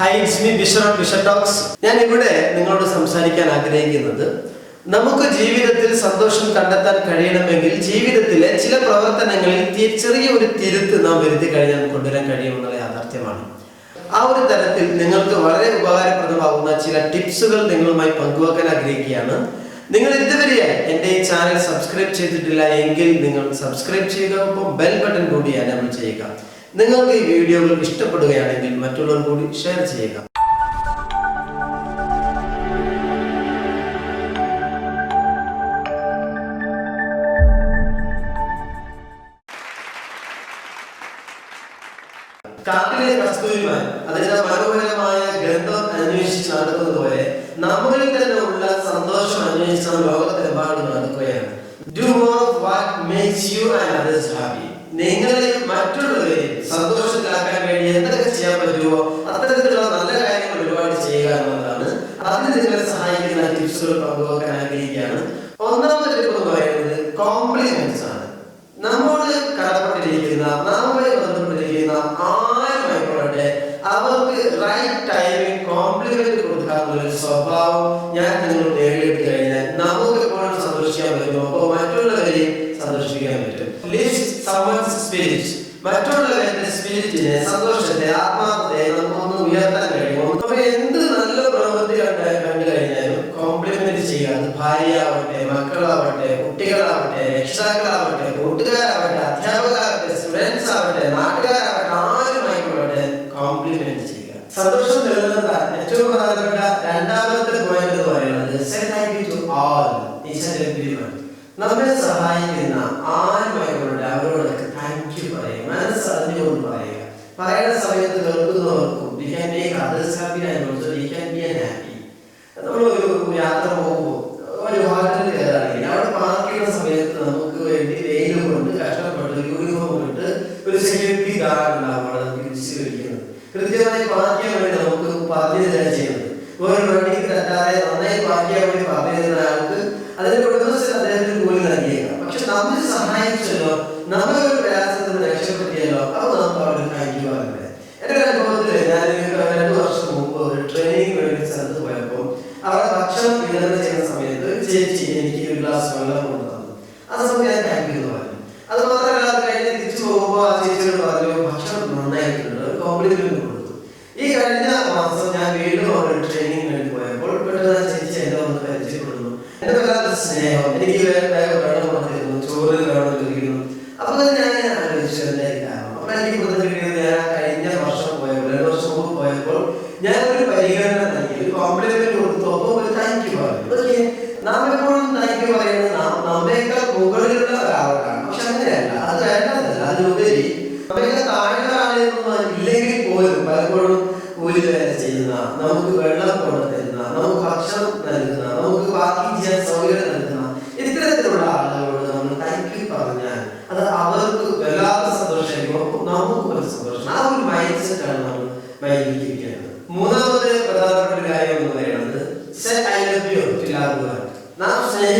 Hi it's me Bishar Bishar talks ഞാൻ ഇവിടെ നിങ്ങളോട് സംസാരിക്കാൻ ആഗ്രഹിക്കുന്നത് നമുക്ക് ജീവിതത്തിൽ സന്തോഷം കണ്ടെത്താൻ കഴിയണമെങ്കിൽ ജീവിതത്തിലെ ചില പ്രവർത്തനങ്ങളിൽ ചെറിയ ഒരു തിരുത്ത് നാം വരുത്തി കഴിഞ്ഞാൽ കൊണ്ടുവരാൻ കഴിയുമെന്നുള്ള യാഥാർത്ഥ്യമാണ്. ആ ഒരു തരത്തിൽ നിങ്ങൾക്ക് വളരെ ഉപകാരപ്രദമാകുന്ന ചില ടിപ്സുകൾ നിങ്ങളുമായി പങ്കുവെക്കാൻ ആഗ്രഹിക്കുകയാണ്. നിങ്ങൾ ഇതുവരെയായി എന്റെ ഈ ചാനൽ സബ്സ്ക്രൈബ് ചെയ്തിട്ടില്ല എങ്കിൽ നിങ്ങൾ സബ്സ്ക്രൈബ് ചെയ്യുക ഒപ്പം ബെൽ ബട്ടൺ കൂടി അനബിൾ ചെയ്യുക. നിങ്ങൾക്ക് ഈ വീഡിയോകൾ ഇഷ്ടപ്പെടുകയാണെങ്കിൽ മറ്റുള്ളവർ കൂടി ഷെയർ ചെയ്യുക. കാട്ടിലെ കസ്തൂരിമാൻ അതിന്റെ മനോഹരമായ അന്വേഷിച്ച് നടക്കുന്നതുപോലെ നമ്മളിൽ തന്നെ ഉള്ള സന്തോഷം നടക്കുകയാണ്. Do what makes you and others happy നിങ്ങളെ മറ്റുള്ളവരെ സന്തോഷത്തിലാക്കാൻ വേണ്ടി എന്തൊക്കെ ചെയ്യാൻ പറ്റുമോ അത്തരത്തിലുള്ള നല്ല കാര്യങ്ങൾ ഒരുപാട് ചെയ്യുക എന്നതാണ്. അതിന് നിങ്ങളെ സഹായിക്കുന്ന ടിപ്സുകൾ പങ്കുവെക്കാൻ ആഗ്രഹിക്കുകയാണ്. ഒന്നാമത്തെ ടിപ്പ് എന്ന് പറയുന്നത് കോംപ്ലിമെന്റ്സ് ആണ്. നമ്മോട് കടപ്പെട്ടിരിക്കുന്ന നമ്മളെ ബന്ധപ്പെട്ടിരിക്കുന്ന ആരുമായിക്കോട്ടെ അവർക്ക് റൈറ്റ് ടൈമിൽ കോംപ്ലിമെന്റ് കൊടുക്കാനുള്ള ഒരു സ്വഭാവം ഞാൻ നിങ്ങൾ നേടിയെടുത്തു കഴിഞ്ഞാൽ നമുക്ക് എപ്പോഴും സന്തോഷിക്കാൻ പറ്റും അപ്പോൾ മറ്റുള്ളവരെയും സന്തോഷിക്കാൻ പറ്റും സ്പിരിറ്റ് മറ്റുള്ളവരുടെ സ്പിരിറ്റിനെ സന്തോഷത്തെ ആത്മാർത്ഥത്തെ നമുക്കൊന്ന് ഉയർത്താൻ കഴിയും അപ്പൊ എന്ത് നല്ല പ്രവൃത്തി കണ്ട് കഴിഞ്ഞാലും കോംപ്ലിമെന്റ് ചെയ്യുക അത് ഭാര്യയാവട്ടെ മക്കളാവട്ടെ കുട്ടികളാവട്ടെ രക്ഷിതാക്കളാവട്ടെ കൂട്ടുകാരാവട്ടെ അധ്യാപകരാവട്ടെ സ്റ്റുഡൻസ് ആവട്ടെ നാട്ടുകാരാവട്ടെ ആരുമായിക്കൊള്ളട്ടെ കോംപ്ലിമെന്റ് ചെയ്യുക. സന്തോഷം നിലനിർത്താൻ ഏറ്റവും പ്രധാനപ്പെട്ട രണ്ടാമത്തെ പോയിന്റ് എന്ന് പറയുന്നത് say thank you to all, each and everyone. നമ്മെ സഹായിക്കുന്ന ആരുമായിട്ടുള്ള അവരോടൊക്കെ താങ്ക് യു പറയുക മനസ്സറിഞ്ഞുകൊണ്ട് പറയുക പറയുന്ന സമയത്ത് കേൾക്കുന്നവർക്കും വി ക്യാൻ ഹാപ്പി ആൻഡ് യാത്ര പോകുമ്പോൾ ഒരു ഹോട്ടലിൽ കയറാണെങ്കിൽ അവിടെ പാർക്ക് ചെയ്യുന്ന സമയത്ത് നമുക്ക് വേണ്ടി വെയിൽ കൊണ്ട് കഷ്ടപ്പെട്ട് യൂണിഫോം ഇട്ട് ഒരു സെക്യൂരിറ്റി ഗാർഡ് ഉണ്ടാവും നമുക്ക് കൃത്യമായി പാർക്ക് ചെയ്യാൻ വേണ്ടി നമുക്ക് പറഞ്ഞു തരാൻ ചെയ്യുന്നത്. ഒരു വണ്ടിക്ക് തെറ്റാതെ നന്നായി പാർക്ക് ചെയ്യാൻ വേണ്ടി പറഞ്ഞു തരുന്ന ആൾക്ക് ഉടമസ്ഥൻ സഹായിച്ചല്ലോ. നമ്മൾ ഒരു പ്രയാസത്തിൽ നിന്ന് രക്ഷപ്പെടുത്തിയല്ലോ അത് നമുക്ക് അവിടെ കഴിക്കുവാറുണ്ട് എന്റെ ഒരു അനുഭവത്തിൽ ഞാൻ രണ്ടു വർഷം മുമ്പ് ഒരു ട്രെയിനിങ് വേണ്ടി സ്ഥലത്ത് പോയപ്പോൾ അവിടെ ഭക്ഷണം വിതരണം ചെയ്യുന്ന സമയത്ത് ഒരു ചേച്ചി എനിക്ക് ഒരു ഗ്ലാസ് വെള്ളം കൊണ്ട് തന്നു ആ സമയത്ത് ഞാൻ താങ്ക് യു പറഞ്ഞു അത് മാത്രമല്ല അത് കഴിഞ്ഞ് തിരിച്ചു പോകുമ്പോൾ ആ ചേച്ചിയോട് പറഞ്ഞു ഭക്ഷണം നന്നായിട്ടുണ്ട് കോംപ്ലിമെന്റ് കൊടുത്തു. ഈ കഴിഞ്ഞ മാസം ഞാൻ വീണ്ടും ഒരു ട്രെയിനിങ് വേണ്ടി പോയപ്പോൾ പെട്ടെന്ന് ചേച്ചി എന്നെ വന്ന് പരിചയപ്പെടുന്നു. എന്റെ വല്ലാത്ത സ്നേഹം എനിക്ക് ഇങ്ങനെ ആലോചിച്ചു എന്തായിരിക്കും കാരണം അപ്പൊ എനിക്ക് കിട്ടിയത് ഞാൻ കഴിഞ്ഞ വർഷം പോയപ്പോൾ രണ്ട് വർഷം പോയപ്പോൾ ഞാൻ ഒരു പരിഗണന നൽകി. ഒരു കോംപ്ലിമെന്റ്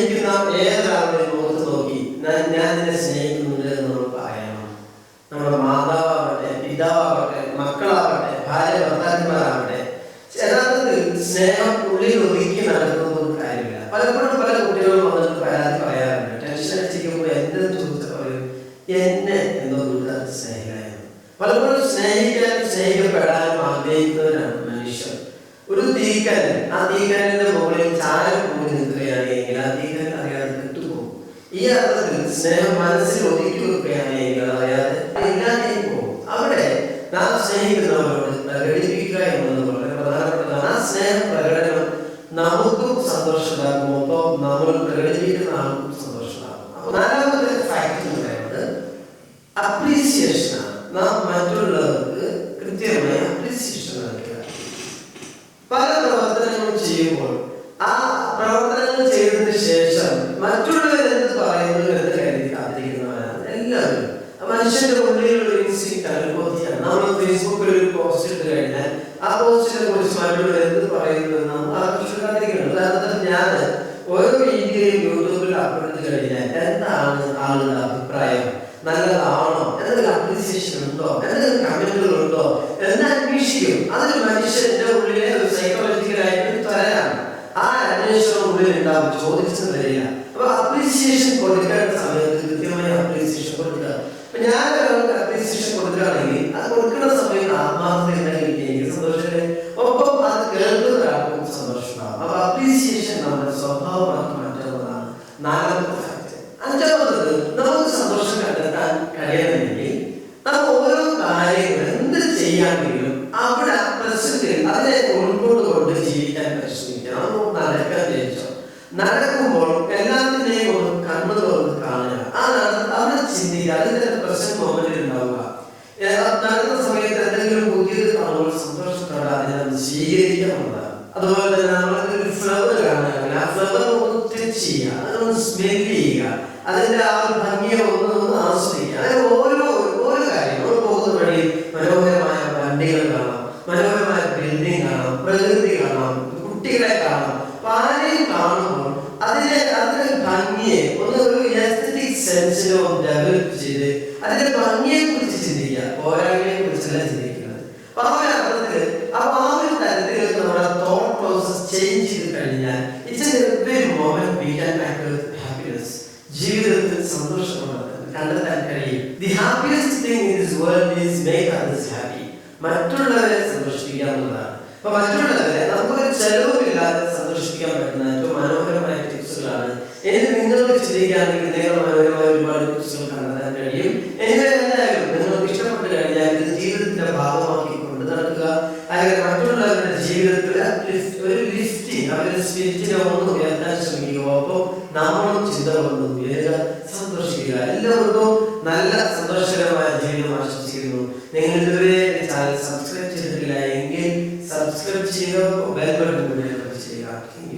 നാം സ്നേഹിക്കുന്ന ഏതൊരാളുടെയും മുഖത്ത് നോക്കി ഞാൻ ഞാൻ നിന്നെ സ്നേഹിക്കുന്നുണ്ട് എന്ന് നമ്മൾ പറയണം. നമ്മുടെ മാതാവാകട്ടെ പിതാവാകട്ടെ മക്കളാവട്ടെ ഭാര്യ ഭർത്താക്കന്മാരാവട്ടെ യഥാർത്ഥത്തിൽ സ്നേഹം ഉള്ളിൽ ഒതുക്കി നടക്കുന്ന ഒരു കാര്യമില്ല. പലപ്പോഴും പല കുട്ടികളും വന്നിട്ട് പരാതി പറയാറുണ്ട്. ടെൻഷൻ അടിച്ചിരിക്കുമ്പോൾ എന്തെന്ന് ചോദിച്ചാൽ പറയും എന്നെ എന്തോ ദുരിതാത്ത സ്നേഹിക്കായിരുന്നു പലപ്പോഴും സ്നേഹിക്കാനും സ്നേഹിക്കപ്പെടാനും ആഗ്രഹിക്കുന്നവരാണ് മനുഷ്യർ. ഒരു തീക്കനൻ ആ തീക്കനന്റെ മുകളിൽ ചാരം കൂടി നിൽക്കുകയാണെങ്കിൽ ആ തീക്കനൻ അറിയാതെ വിട്ടുപോകും ഈ അർത്ഥത്തിൽ സ്നേഹം മനസ്സിൽ ഒതുക്കി വെക്കുകയാണെങ്കിൽ അവിടെ നാം സ്നേഹിക്കുന്നവരോട് പ്രകടിപ്പിക്കുക എന്നത് വളരെ പ്രധാനപ്പെട്ടതാണ്. ആ സ്നേഹ പ്രകടനം നമുക്കും സന്തോഷമാകും ഒപ്പം നമ്മൾ പ്രകടിപ്പിക്കുന്ന ആൾക്കും സന്തോഷമാകും നാലാമത്തെ അപ്രീസിയേഷൻ നാം മറ്റുള്ളവർക്ക് കൃത്യമായ അപ്രീസിയേഷൻ നൽകുക. പല പ്രവർത്തനങ്ങളും ചെയ്യുമ്പോൾ ആ പ്രവർത്തനങ്ങൾ ചെയ്തതിനു ശേഷം മറ്റുള്ളവർ എന്ത് പറയുന്നു എന്ന് കരുതി കാത്തിരിക്കുന്നവരാണ് എല്ലാവരും ആ മനുഷ്യന്റെ ഉള്ളിലുള്ള ഇൻസ്റ്റിങ് അനുഭൂതിയാണ് നമ്മൾ ഫേസ്ബുക്കിൽ ഒരു പോസ്റ്റ് ഇട്ട് കഴിഞ്ഞാൽ ആ പോസ്റ്റിനെ കുറിച്ച് മറ്റുള്ളവർ എന്ത് പറയുന്നു നമ്മൾ ആകർഷിച്ച് ഉദാഹരണത്തിന് ഞാൻ ഓരോ രീതിയിലും യൂട്യൂബിൽ അപ്ലോഡ് ചെയ്ത് കഴിഞ്ഞാൽ എന്താണ് ആളുടെ അഭിപ്രായം? നല്ലതാണോ? എന്തെങ്കിലും അപ്രീസിയേഷൻ ഉണ്ടോ? എന്തെങ്കിലും കമന്റുകൾ ഉണ്ടോ? എന്ന് അന്വേഷിക്കും. അതൊരു മനുഷ്യന്റെ ഉള്ളിലെ ഒരു സൈക്കോളജിക്കലായിട്ട് ഒരു തരാണ് ആ അന്വേഷണം ഉള്ളിൽ ഉണ്ടാവും ചോദിച്ചത് വരില്ല അപ്പൊ അപ്രീസിയേഷൻ കൊടുക്കേണ്ട ഒന്ന് പോകുന്നത് കാണുക. അതാണ് അവരുടെ ചിന്തിക്കുക അതിന്റെ പ്രശ്നം മൊമെന്റിൽ ഉണ്ടാവുക. നടക്കുന്ന സമയത്ത് എന്തെങ്കിലും പുതിയത് കാണുമ്പോൾ സന്തോഷത്തോടെ അതിനെ ഒന്ന് സ്വീകരിക്കുക അതുപോലെ തന്നെ നമ്മൾ ഒരു ഫ്ലവർ കാണുകയാണെങ്കിൽ ആ ഫ്ലവർ ഒന്ന് ടച്ച് ചെയ്യുക. അതൊന്ന് സ്മെൽ ചെയ്യുക. അതിന്റെ ആ ഒരു ഭംഗിയെ ഒന്ന് ഒന്ന് ആസ്വദിക്കുക. അങ്ങനെ ഓരോ ഓരോ കാര്യം നമ്മൾ പോകുന്ന വഴി മനോഹരമായ വണ്ടികൾ കാണാം. മനോഹരമായ ബിൽഡിംഗ് കാണാം. പ്രകൃതി കാണാം. കുട്ടികളെ കാണാം. പാലയും ആരെയും അതിനെ അതിന്റെ ഭംഗിയെ ഒന്ന് ഒരു എസ്തറ്റിക് സെൻസിലോ ഡെവലപ്പ് ചെയ്ത് അതിന്റെ ഭംഗിയെ കുറിച്ച് ചിന്തിക്കുക പോരായ്മയെ കുറിച്ചല്ല ചിന്തിക്കുന്നത്. അപ്പൊ ആ ഒരു അർത്ഥത്തിൽ അപ്പൊ ആ ഒരു തരത്തിൽ നമ്മുടെ തോട്ട് പ്രോസസ് ചേഞ്ച് ചെയ്ത് കഴിഞ്ഞാൽ it's every moment we can happiness ജീവിതത്തിൽ സന്തോഷം കണ്ടെത്താൻ- കഴിയും. The happiest thing in this world is make others happy മറ്റുള്ളവരെ സന്തോഷിപ്പിക്കുക എന്നുള്ളതാണ്. അപ്പൊ മറ്റുള്ളവരെ നമുക്കൊരു സന്ദർശിക്കാൻ പറ്റുന്ന ഏറ്റവും മനോഹരമായ ടിപ്സുകളാണ്. എനിക്ക് നിങ്ങൾക്ക് ചിന്തിക്കുകയാണെങ്കിൽ നിങ്ങൾ മനോഹരമായ ഒരുപാട് ടിപ്സുകൾ കണ്ടെത്താൻ കഴിയും. എന്തായാലും നിങ്ങൾക്ക് ഇഷ്ടപ്പെട്ട് കഴിഞ്ഞാൽ ഇത് ജീവിതത്തിന്റെ ഭാഗമാക്കി കൊണ്ട് നടക്കുക. അല്ലെങ്കിൽ മറ്റുള്ളവരുടെ ജീവിതത്തിൽ ഒരു ലിഫ്റ്റിംഗ് അവരുടെ സ്പിരിറ്റിനെ ഒന്ന് ഉയർത്താൻ ശ്രമിക്കുക. അപ്പോൾ നാമോളം ചിന്ത കൊണ്ട് ഉയരുക സന്തോഷിക്കുക. എല്ലാവർക്കും നല്ല സന്തോഷകരമായ ജീവിതം ആശംസിക്കുന്നു. നിങ്ങൾ ഇതുവരെ ചാനൽ സബ്സ്ക്രൈബ് ചെയ്തിട്ടില്ല సబ్స్క్రైబ్ చేయగా బెల్ బటన్ కూడా నొక్కి చేయాలి